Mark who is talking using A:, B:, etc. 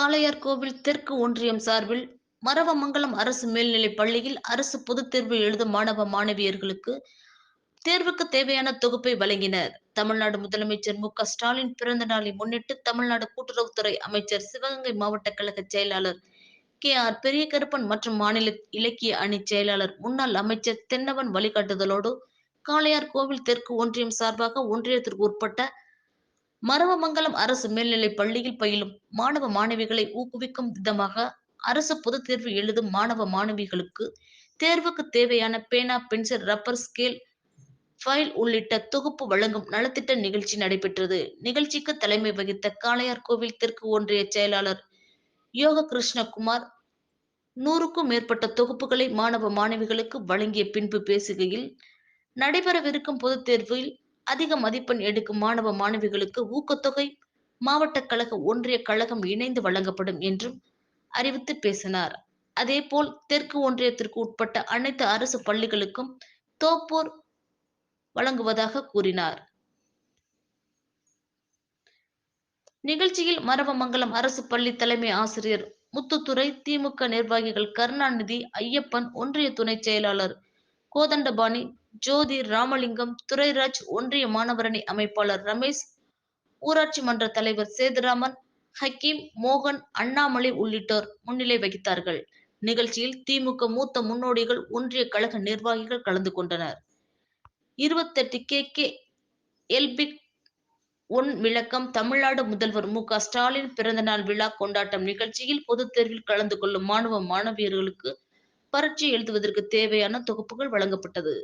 A: காளையார்கோவில் தெற்கு ஒன்றியம் சார்பில் மரவமங்கலம் அரசு மேல்நிலைப் பள்ளியில் அரசு பொதுத் தேர்வு எழுதும் மாணவ மாணவியர்களுக்கு தேர்வுக்கு தேவையான தொகுப்பை வழங்கினர். தமிழ்நாடு முதலமைச்சர் மு க ஸ்டாலின் பிறந்த நாளை முன்னிட்டு தமிழ்நாடு கூட்டுறவுத்துறை அமைச்சர் சிவகங்கை மாவட்ட கழக செயலாளர் கே ஆர் பெரியகருப்பன் மற்றும் மாநில இலக்கிய அணி செயலாளர் முன்னாள் அமைச்சர் தென்னவன் வழிகாட்டுதலோடு காளையார் கோவில் தெற்கு ஒன்றியம் சார்பாக ஒன்றியத்திற்கு உட்பட்ட மரமமங்கலம் அரசு மேல்நிலைப் பள்ளியில் பயிலும் மாணவ மாணவிகளை ஊக்குவிக்கும் விதமாக அரசு பொதுத் தேர்வு எழுதும் மாணவ மாணவிகளுக்கு தேர்வுக்கு தேவையான பேனா பென்சில் ரப்பர் ஸ்கேல் ஃபைல் உள்ளிட்ட தொகுப்பு வழங்கும் நலத்திட்ட நிகழ்ச்சி நடைபெற்றது. நிகழ்ச்சிக்கு தலைமை வகித்த காளையார் கோவில் தெற்கு ஒன்றிய செயலாளர் யோக கிருஷ்ணகுமார் நூறுக்கும் மேற்பட்ட தொகுப்புகளை மாணவ மாணவிகளுக்கு வழங்கிய பின்பு பேசுகையில் நடைபெறவிருக்கும் பொதுத் தேர்வில் அதிக மதிப்பெண் எடுக்கும் மாணவ மாணவிகளுக்கு ஊக்கத்தொகை மாவட்ட கழக ஒன்றிய கழகம் இணைந்து வழங்கப்படும் என்றும் அறிவித்து பேசினார். அதேபோல் தெற்கு ஒன்றியத்திற்கு உட்பட்ட அனைத்து அரசு பள்ளிகளுக்கும் தோப்பூர் வழங்குவதாக கூறினார். நிகழ்ச்சியில் மரவமங்கலம் அரசு பள்ளி தலைமை ஆசிரியர் முத்துத்துறை திமுக நிர்வாகிகள் கருணாநிதி ஐயப்பன் ஒன்றிய துணை செயலாளர் கோதண்டபாணி ஜோதி ராமலிங்கம் துரைராஜ் ஒன்றிய மாணவரணி அமைப்பாளர் ரமேஷ் ஊராட்சி மன்ற தலைவர் சேதுராமன் ஹக்கீம் மோகன் அண்ணாமலை உள்ளிட்டோர் முன்னிலை வகித்தார்கள். நிகழ்ச்சியில் திமுக மூத்த முன்னோடிகள் ஒன்றிய கழக நிர்வாகிகள் கலந்து கொண்டனர். இருபத்தெட்டு கே கே எல்பிக் ஒன் விளக்கம் தமிழ்நாடு முதல்வர் மு க ஸ்டாலின் பிறந்தநாள் விழா கொண்டாட்டம் நிகழ்ச்சியில் பொதுத் தேர்வில் கலந்து கொள்ளும் மாணவ மாணவியர்களுக்கு பரீட்சை எழுதுவதற்கு தேவையான தொகுப்புகள் வழங்கப்பட்டது.